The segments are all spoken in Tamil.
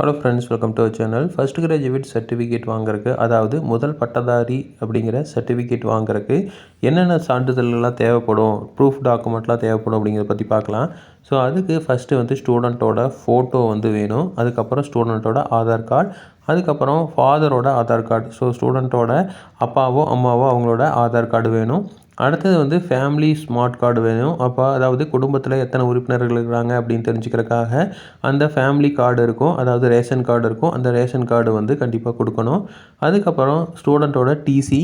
Hello friends welcome to our channel first graduate certificate வாங்குறதுக்கு அதாவது முதல் பட்டதாரி அப்படிங்கிற சர்டிஃபிகேட் வாங்குறதுக்கு என்னென்ன சான்றிதழ்கள்லாம் தேவைப்படும் ப்ரூஃப் டாக்குமெண்ட்லாம் தேவைப்படும் அப்படிங்கிறத பற்றி பார்க்கலாம். ஸோ அதுக்கு ஃபஸ்ட்டு வந்து ஸ்டூடெண்ட்டோட ஃபோட்டோ வந்து வேணும். அதுக்கப்புறம் ஸ்டூடெண்ட்டோட ஆதார் கார்டு அதுக்கப்புறம் ஃபாதரோட ஆதார் கார்டு ஸோ ஸ்டூடெண்ட்டோட அப்பாவோ அம்மாவோ அவங்களோட ஆதார் கார்டு வேணும். அடுத்தது வந்து ஃபேமிலி ஸ்மார்ட் கார்டு வேணும். அப்போ அதாவது குடும்பத்தில் எத்தனை உறுப்பினர்கள் இருக்கிறாங்க அப்படின்னு தெரிஞ்சுக்கிறதுக்காக அந்த ஃபேமிலி கார்டு இருக்கும். அதாவது ரேஷன் கார்டு இருக்கும். அந்த ரேஷன் கார்டு வந்து கண்டிப்பாக கொடுக்கணும். அதுக்கப்புறம் ஸ்டூடெண்ட்டோட டிசி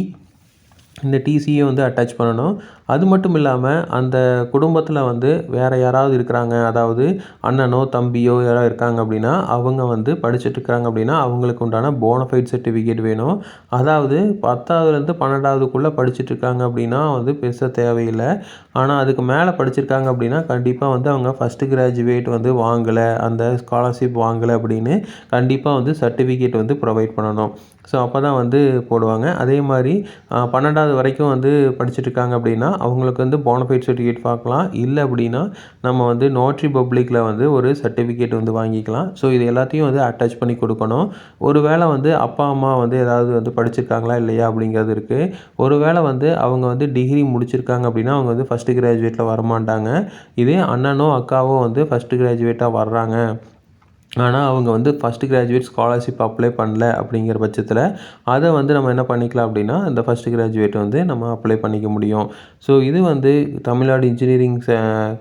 இந்த டிசியை வந்து அட்டாச் பண்ணணும். அது மட்டும் இல்லாமல் அந்த குடும்பத்தில் வந்து வேறு யாராவது இருக்கிறாங்க அதாவது அண்ணனோ தம்பியோ யாராவது இருக்காங்க அப்படின்னா அவங்க வந்து படிச்சுட்டு இருக்கிறாங்க அப்படின்னா அவங்களுக்கு உண்டான போனஃபைட் சர்டிஃபிகேட் வேணும். அதாவது பத்தாவதுலேருந்து பன்னெண்டாவதுக்குள்ளே படிச்சுட்டு இருக்காங்க அப்படின்னா வந்து பெருசாக தேவையில்லை. ஆனால் அதுக்கு மேலே படிச்சிருக்காங்க அப்படின்னா கண்டிப்பாக வந்து அவங்க ஃபஸ்ட்டு கிராஜுவேட் வந்து வாங்கலை அந்த ஸ்காலர்ஷிப் வாங்கலை அப்படின்னு கண்டிப்பாக வந்து சர்டிஃபிகேட் வந்து ப்ரொவைட் பண்ணணும். ஸோ அப்போ தான் வந்து போடுவாங்க. அதே மாதிரி பன்னெண்டாவது வரைக்கும் வந்து படிச்சுட்ருக்காங்க அப்படின்னா அவங்களுக்கு வந்து போனஃபைட் சர்டிஃபிகேட் பார்க்கலாம். இல்லை அப்படின்னா நம்ம வந்து நோட்ரி பப்ளிக்கில் வந்து ஒரு சர்டிஃபிகேட் வந்து வாங்கிக்கலாம். ஸோ இது எல்லாத்தையும் வந்து அட்டாச் பண்ணி கொடுக்கணும். ஒரு வேளை வந்து அப்பா அம்மா வந்து ஏதாவது வந்து படிச்சிருக்காங்களா இல்லையா அப்படிங்கிறது இருக்குது ஒரு வேளை வந்து அவங்க வந்து டிகிரி முடிச்சிருக்காங்க அப்படின்னா அவங்க வந்து ஃபஸ்ட்டு கிராஜுவேட்டில் வரமாட்டாங்க. இதே அண்ணனோ அக்காவோ வந்து ஃபஸ்ட்டு கிராஜுவேட்டாக வர்றாங்க. ஆனால் அவங்க வந்து ஃபஸ்ட்டு கிராஜுவேட் ஸ்காலர்ஷிப் அப்ளை பண்ணல அப்படிங்கிற பட்சத்தில் அதை வந்து நம்ம என்ன பண்ணிக்கலாம் அப்படின்னா இந்த ஃபஸ்ட்டு கிராஜுவேட் வந்து நம்ம அப்ளை பண்ணிக்க முடியும். ஸோ இது வந்து தமிழ்நாடு இன்ஜினியரிங்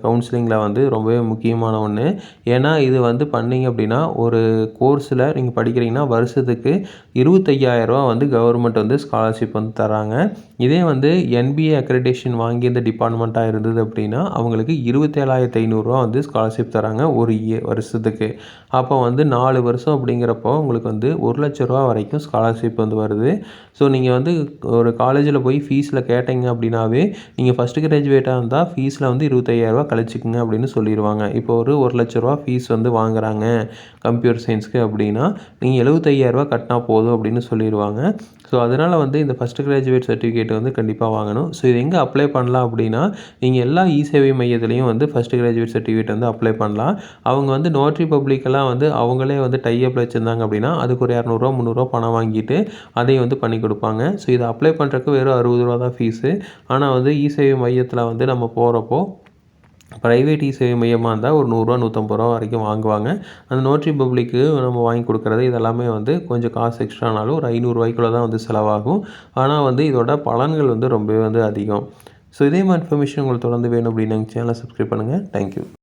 கவுன்சிலிங்கில் uh, வந்து ரொம்பவே முக்கியமான ஒன்று ஏன்னா இது வந்து பண்ணிங்க அப்படின்னா ஒரு கோர்ஸில் நீங்கள் படிக்கிறீங்கன்னா வருஷத்துக்கு இருபத்தையாயிரரூவா வந்து கவர்மெண்ட் வந்து ஸ்காலர்ஷிப் வந்து தராங்க. இதே வந்து என்பிஏ அக்ரெடேஷன் வாங்கி இந்த டிபார்ட்மெண்ட்டாக இருந்தது அப்படின்னா அவங்களுக்கு இருபத்தேழாயிரத்து ஐநூறுரூவா வந்து ஸ்காலர்ஷிப் தராங்க ஒரு வருஷத்துக்கு. அப்போ வந்து நாலு வருஷம் அப்படிங்கிறப்போ உங்களுக்கு வந்து ஒரு லட்ச ரூபா வரைக்கும் ஸ்காலர்ஷிப் வந்து வருது. ஸோ நீங்கள் வந்து ஒரு காலேஜில் போய் ஃபீஸில் கேட்டீங்க அப்படின்னாவே நீங்கள் ஃபஸ்ட்டு கிராஜுவேட்டாக இருந்தால் ஃபீஸில் வந்து இருபத்தையாயிரரூவா கழிச்சிக்கங்க அப்படின்னு சொல்லிடுவாங்க. இப்போ ஒரு ஒரு லட்ச ரூபா ஃபீஸ் வந்து வாங்குறாங்க கம்ப்யூட்டர் சயின்ஸ்க்கு அப்படின்னா நீங்கள் எழுபத்தையாயிரரூவா கட்டினா போதும் அப்படின்னு சொல்லிடுவாங்க. ஸோ அதனால் வந்து இந்த ஃபஸ்ட் கிராஜுவேட் சர்டிஃபிகேட் வந்து கண்டிப்பாக வாங்கணும். ஸோ இது எங்கே அப்ளை பண்ணலாம் அப்படின்னா நீங்கள் எல்லா இ சேவை மையத்துலேயும் வந்து ஃபஸ்ட் கிராஜுவேட் சர்டிஃபிகேட் வந்து அப்ளை பண்ணலாம். அவங்க வந்து நோட்ரி பப்ளிக்கெல்லாம் வந்து அவங்களே வந்து டையப்பில் வச்சுருந்தாங்க அப்படின்னா அதுக்கு ஒரு இரநூறுவா முந்நூறுரூவா பணம் வாங்கிட்டு அதையும் வந்து பண்ணி கொடுப்பாங்க. ஸோ இதை அப்ளை பண்ணுறதுக்கு வெறும் அறுபது ரூபா தான் ஃபீஸு ஆனால் வந்து இ சேவை மையத்தில் வந்து நம்ம போகிறப்போ ப்ரைவேட் இ சேவை மையமாக இருந்தால் ஒரு நூறுரூவா நூற்றம்பது ரூபா வரைக்கும் வாங்குவாங்க. அந்த நோட்ரி பப்ளிக்கு நம்ம வாங்கி கொடுக்குறது இதெல்லாமே வந்து கொஞ்சம் காசு எக்ஸ்ட்ரானாலும் ஒரு ஐநூறுரூவாய்க்குள்ளே தான் வந்து செலவாகும். ஆனால் வந்து இதோட பலன்கள் வந்து ரொம்பவே வந்து அதிகம். ஸோ இதே மாதிரி இன்ஃபர்மேஷன் உங்களுக்கு தொடர்ந்து வேணும் அப்படின்னு சேனலை சப்ஸ்கிரைப் பண்ணுங்கள் தேங்க்யூ